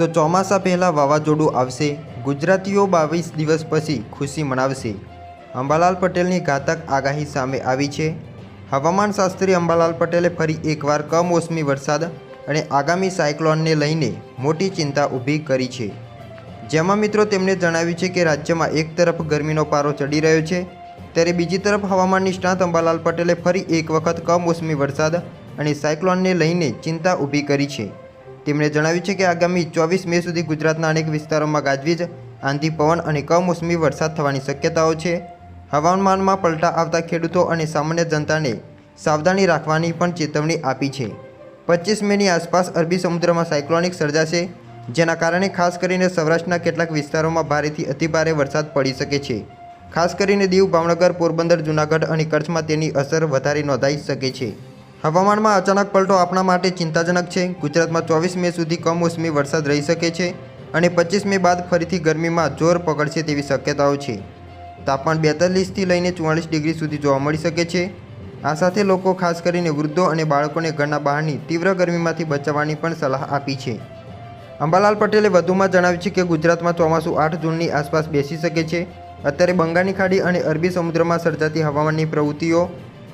તો ચોમાસા પહેલાં વાવાઝોડું આવશે, ગુજરાતીઓ બાવીસ દિવસ પછી ખુશી મનાવશે. અંબાલાલ પટેલની ઘાતક આગાહી સામે આવી છે. હવામાન શાસ્ત્રી અંબાલાલ પટેલે ફરી એકવાર કમોસમી વરસાદ અને આગામી સાયક્લોનને લઈને મોટી ચિંતા ઊભી કરી છે. જેમાં મિત્રો તેમણે જણાવ્યું છે કે રાજ્યમાં એક તરફ ગરમીનો પારો ચડી રહ્યો છે, ત્યારે બીજી તરફ હવામાન નિષ્ણાત અંબાલાલ પટેલે ફરી એક વખત કમોસમી વરસાદ અને સાયક્લોનને લઈને ચિંતા ઊભી કરી છે. તેમણે જણાવ્યું છે કે આગામી ચોવીસ મે સુધી ગુજરાતના અનેક વિસ્તારોમાં ગાજવીજ, આંધી પવન અને કમોસમી વરસાદ થવાની શક્યતાઓ છે. હવામાનમાં પલટા આવતા ખેડૂતો અને સામાન્ય જનતાને સાવધાની રાખવાની પણ ચેતવણી આપી છે. પચીસ મેની આસપાસ અરબી સમુદ્રમાં સાયક્લોનિક સર્જાશે, જેના કારણે ખાસ કરીને સૌરાષ્ટ્રના કેટલાક વિસ્તારોમાં ભારેથી અતિભારે વરસાદ પડી શકે છે. ખાસ કરીને દીવ, ભાવનગર, પોરબંદર, જૂનાગઢ અને કચ્છમાં તેની અસર વધારે નોંધાઈ શકે છે. હવામાનમાં અચાનક પલટો આપણા માટે ચિંતાજનક છે. ગુજરાતમાં ચોવીસ મે સુધી કમોસમી વરસાદ રહી શકે છે અને પચીસ મે બાદ ફરીથી ગરમીમાં જોર પકડશે તેવી શક્યતાઓ છે. તાપમાન બેતાલીસથી લઈને ચુમ્માલીસ ડિગ્રી સુધી જોવા મળી શકે છે. આ સાથે લોકો ખાસ કરીને વૃદ્ધો અને બાળકોને ઘરના બહારની તીવ્ર ગરમીમાંથી બચાવવાની પણ સલાહ આપી છે. અંબાલાલ પટેલે વધુમાં જણાવ્યું છે કે ગુજરાતમાં ચોમાસું આઠ જૂનની આસપાસ બેસી શકે છે. અત્યારે બંગાળની ખાડી અને અરબી સમુદ્રમાં સર્જાતી હવામાનની પ્રવૃત્તિઓ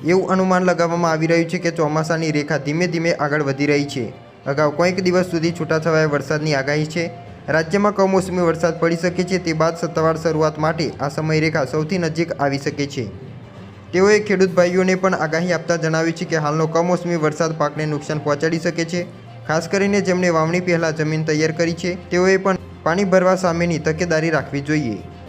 એવું અનુમાન લગાવવામાં આવી રહ્યું છે કે ચોમાસાની રેખા ધીમે ધીમે આગળ વધી રહી છે. અગાઉ કોઈક દિવસ સુધી છૂટાછવાયા વરસાદની આગાહી છે. રાજ્યમાં કમોસમી વરસાદ પડી શકે છે તે બાદ સત્તાવાર શરૂઆત માટે આ સમયરેખા સૌથી નજીક આવી શકે છે. તેઓએ ખેડૂત ભાઈઓને પણ આગાહી આપતા જણાવ્યું છે કે હાલનો કમોસમી વરસાદ પાકને નુકસાન પહોંચાડી શકે છે. ખાસ કરીને જેમણે વાવણી પહેલાં જમીન તૈયાર કરી છે, તેઓએ પણ પાણી ભરવા સામેની તકેદારી રાખવી જોઈએ.